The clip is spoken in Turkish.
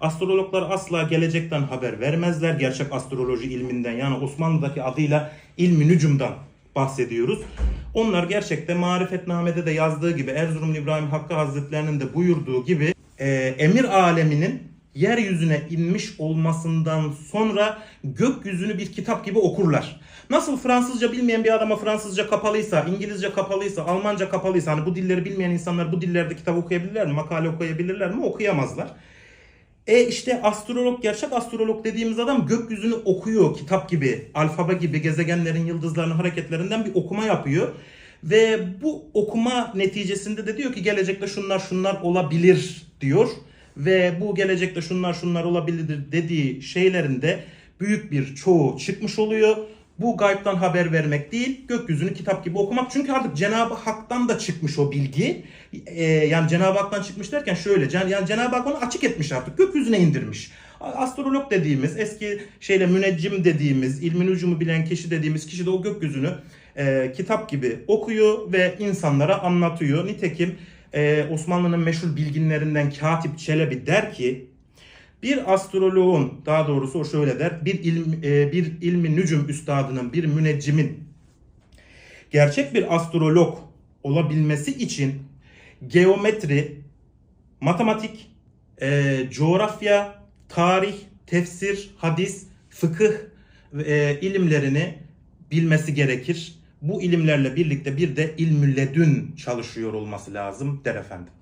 Astrologlar asla gelecekten haber vermezler. Gerçek astroloji ilminden yani Osmanlı'daki adıyla ilmi nücumdan bahsediyoruz. Onlar gerçekte marifetnamede de yazdığı gibi Erzurum İbrahim Hakkı Hazretlerinin de buyurduğu gibi e, emir aleminin yeryüzüne inmiş olmasından sonra gökyüzünü bir kitap gibi okurlar. Nasıl Fransızca bilmeyen bir adama Fransızca kapalıysa, İngilizce kapalıysa, Almanca kapalıysa hani bu dilleri bilmeyen insanlar bu dillerde kitap okuyabilirler mi? Makale okuyabilirler mi? Okuyamazlar. E işte astrolog, gerçek astrolog dediğimiz adam gökyüzünü okuyor kitap gibi, alfabe gibi gezegenlerin, yıldızların hareketlerinden bir okuma yapıyor. Ve bu okuma neticesinde de diyor ki gelecekte şunlar şunlar olabilir diyor. Ve bu gelecekte şunlar şunlar olabilir dediği şeylerin de büyük bir çoğu çıkmış oluyor. Bu gaybtan haber vermek değil, gökyüzünü kitap gibi okumak. Çünkü artık Cenab-ı Hak'tan da çıkmış o bilgi. Ee, yani Cenab-ı Hak'tan çıkmış derken şöyle, yani Cenab-ı Hak onu açık etmiş artık, gökyüzüne indirmiş. Astrolog dediğimiz, eski şeyle müneccim dediğimiz, ilmin ucumu bilen kişi dediğimiz kişi de o gökyüzünü e, kitap gibi okuyor ve insanlara anlatıyor. Nitekim e, Osmanlı'nın meşhur bilginlerinden Katip Çelebi der ki, bir astroloğun daha doğrusu o şöyle der. Bir ilm, e, bir ilmi nücum üstadının, bir müneccimin gerçek bir astrolog olabilmesi için geometri, matematik, e, coğrafya, tarih, tefsir, hadis, fıkıh e, ilimlerini bilmesi gerekir. Bu ilimlerle birlikte bir de ilmü ledün çalışıyor olması lazım der efendim.